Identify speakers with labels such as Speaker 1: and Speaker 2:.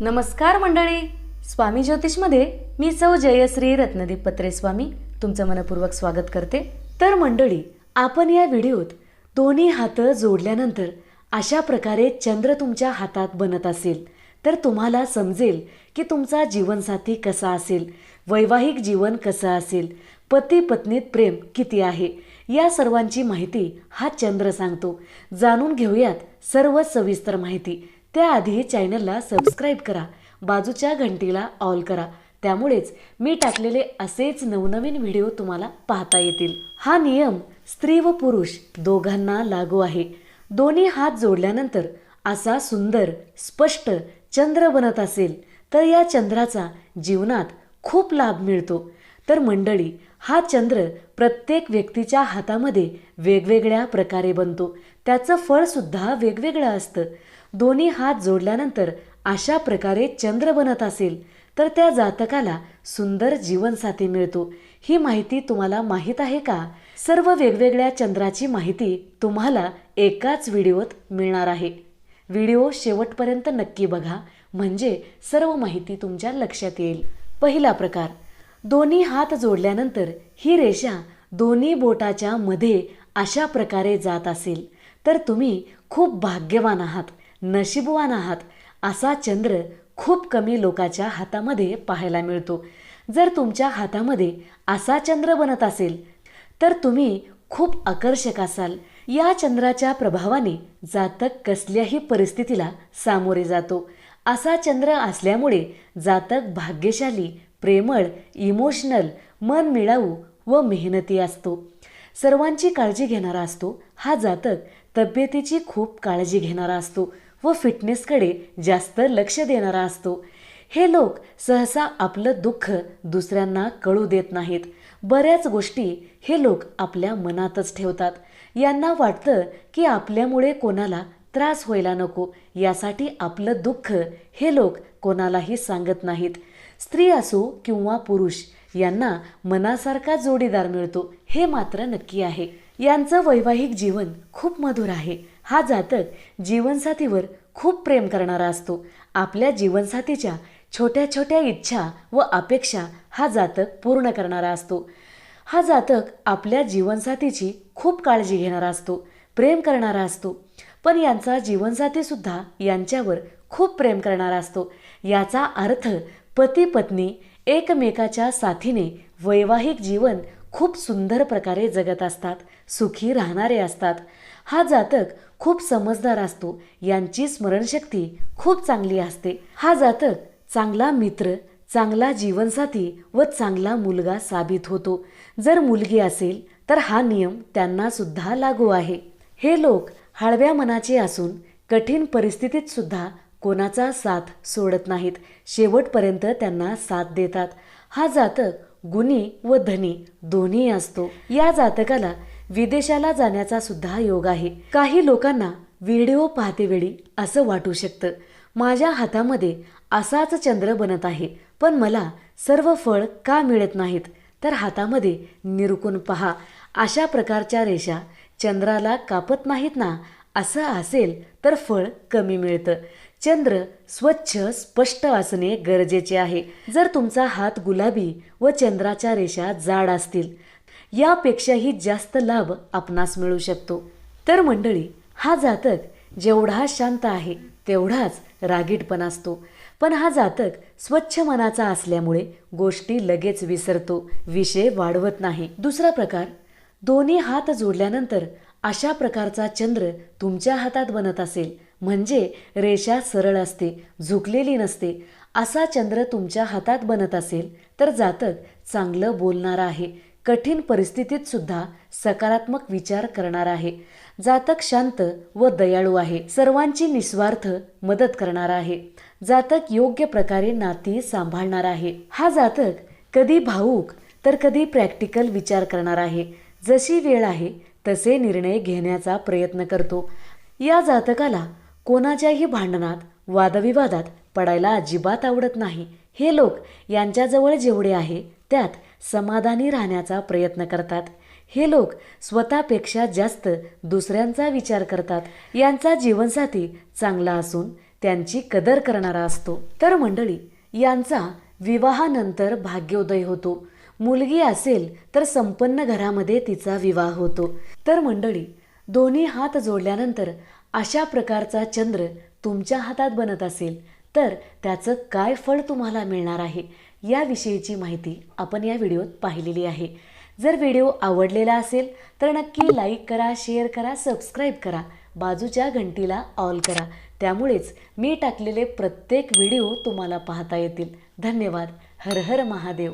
Speaker 1: नमस्कार मंडळी. स्वामी ज्योतिषमध्ये मी सौ जयश्री रत्नदीप पत्रे स्वामी तुमचं मनपूर्वक स्वागत करते. तर मंडळी आपण या व्हिडिओत दोन्ही हातं जोडल्यानंतर अशा प्रकारे चंद्र तुमच्या हातात बनत असेल. तर तुम्हाला समजेल की तुमचा जीवनसाथी कसा असेल वैवाहिक जीवन कसं असेल पती पत्नीत प्रेम किती आहे या सर्वांची माहिती हा चंद्र सांगतो. जाणून घेऊयात सर्व सविस्तर माहिती. त्याआधी चॅनलला सबस्क्राईब करा बाजूच्या घंटीला ऑल करा. त्यामुळेच मी टाकलेले असेच नवनवीन व्हिडिओ तुम्हाला पाहता येतील. हा नियम स्त्री व पुरुष दोघांना लागू आहे. दोन्ही हात जोडल्यानंतर असा सुंदर स्पष्ट चंद्र बनत असेल तर या चंद्राचा जीवनात खूप लाभ मिळतो. तर मंडळी हा चंद्र प्रत्येक व्यक्तीच्या हातामध्ये वेगवेगळ्या प्रकारे बनतो. त्याचं फळसुद्धा वेगवेगळं असतं. दोन्ही हात जोडल्यानंतर अशा प्रकारे चंद्र बनत असेल तर त्या जातकाला सुंदर जीवनसाथी मिळतो. ही माहिती तुम्हाला माहीत आहे का? सर्व वेगवेगळ्या चंद्राची माहिती तुम्हाला एकाच व्हिडिओत मिळणार आहे. व्हिडिओ शेवटपर्यंत नक्की बघा म्हणजे सर्व माहिती तुमच्या लक्षात येईल. पहिला प्रकार दोन्ही हात जोडल्यानंतर ही रेषा दोन्ही बोटाच्या मध्ये अशा प्रकारे जात असेल तर तुम्ही खूप भाग्यवान आहात. नशीबवान आहात असा चंद्र खूप कमी लोकाच्या हातामध्ये पाहायला मिळतो. जर तुमच्या हातामध्ये असा चंद्र बनत असेल तर तुम्ही खूप आकर्षक असाल. या चंद्राच्या प्रभावाने जातक कसल्याही परिस्थितीला सामोरे जातो. असा चंद्र असल्यामुळे जातक भाग्यशाली प्रेमळ इमोशनल मन मिळावू व मेहनती असतो. सर्वांची काळजी घेणारा असतो. हा जातक तब्येतीची खूप काळजी घेणारा असतो. व फिटनेसकडे जास्त लक्ष देणारा असतो. हे लोक सहसा आपलं दुःख दुसऱ्यांना कळू देत नाहीत. बऱ्याच गोष्टी हे लोक आपल्या मनातच ठेवतात. यांना वाटतं की आपल्यामुळे कोणाला त्रास व्हायला नको यासाठी आपलं दुःख हे लोक कोणालाही सांगत नाहीत. स्त्री असो किंवा पुरुष यांना मनासारखा जोडीदार मिळतो हे मात्र नक्की आहे. यांचं वैवाहिक जीवन खूप मधुर आहे. हा जातक जीवनसाथीवर खूप प्रेम करणारा असतो. आपल्या जीवनसाथीच्या छोट्या छोट्या इच्छा व अपेक्षा हा जातक पूर्ण करणारा असतो. हा जातक आपल्या जीवनसाथीची खूप काळजी घेणारा असतो प्रेम करणारा असतो. पण यांचा जीवनसाथीसुद्धा यांच्यावर खूप प्रेम करणारा असतो. याचा अर्थ पती पत्नी एकमेकाच्या साथीने वैवाहिक जीवन खूप सुंदर प्रकारे जगत असतात सुखी राहणारे असतात. हा जातक खूप समजदार असतो. यांची स्मरणशक्ती खूप चांगली असते. हा जातक चांगला मित्र चांगला जीवनसाथी व चांगला मुलगा साबित होतो. जर मुलगी असेल तर हा नियम त्यांना सुद्धा लागू आहे. हे लोक हळव्या मनाचे असून कठीण परिस्थितीत सुद्धा कोणाचा साथ सोडत नाहीत. शेवटपर्यंत त्यांना साथ देतात. हा जातक गुणी व धनी दोन्ही असतो. या जातकाला विदेशाला जाण्याचा सुद्धा योग आहे. काही लोकांना व्हिडिओ पाहतेवेळी असं वाटू शकतं. माझ्या हातामध्ये असाच चंद्र बनत आहे. पण मला सर्व फळ का मिळत नाहीत? तर हातामध्ये निरुकून पहा. अशा प्रकारच्या रेषा चंद्राला कापत नाहीत ना? असं असेल तर फळ कमी मिळतं. चंद्र स्वच्छ स्पष्ट असणे गरजेचे आहे. जर तुमचा हात गुलाबी व चंद्राच्या रेषा जाड असतील यापेक्षाही जास्त लाभ आपणास मिळू शकतो. तर मंडळी हा जातक जेवढा शांत आहे तेवढाच रागीटपणा असतो. पण हा जातक स्वच्छ मनाचा असल्यामुळे गोष्टी लगेच विसरतो विषय वाढवत नाही. दुसरा प्रकार दोन्ही हात जोडल्यानंतर अशा प्रकारचा चंद्र तुमच्या हातात बनत असेल. म्हणजे रेषा सरळ असते झुकलेली नसते. असा चंद्र तुमच्या हातात बनत असेल तर जातक चांगलं बोलणारा आहे. कठीण परिस्थितीत सुद्धा सकारात्मक विचार करणार आहे. जातक शांत व दयाळू आहे. सर्वांची निस्वार्थ मदत करणार आहे. जातक योग्य प्रकारे नाती सांभाळणार आहे. हा जातक कधी भावूक तर कधी प्रॅक्टिकल विचार करणार आहे. जशी वेळ आहे तसे निर्णय घेण्याचा प्रयत्न करतो. या जातकाला कोणाच्याही भांडणात वादविवादात पडायला अजिबात आवडत नाही. हे लोक यांच्याजवळ जेवढे आहे त्यात समाधानी राहण्याचा प्रयत्न करतात. हे लोक स्वतःपेक्षा जास्त दुसऱ्यांचा विचार करतात. यांचा जीवनसाथी चांगला असून त्यांची कदर करणारा असतो. तर मंडळी यांचा विवाहानंतर भाग्योदय होतो. मुलगी असेल तर संपन्न घरामध्ये तिचा विवाह होतो. तर मंडळी दोन्ही हात जोडल्यानंतर अशा प्रकारचा चंद्र तुमच्या हातात बनत असेल. तर त्याचं काय फळ तुम्हाला मिळणार आहे याविषयीची माहिती आपण या व्हिडिओत पाहिलेली आहे. जर व्हिडिओ आवडलेला असेल तर नक्की लाईक करा शेअर करा सबस्क्राईब करा बाजूच्या घंटीला ऑल करा. त्यामुळेच मी टाकलेले प्रत्येक व्हिडिओ तुम्हाला पाहता येतील. धन्यवाद. हर हर महादेव.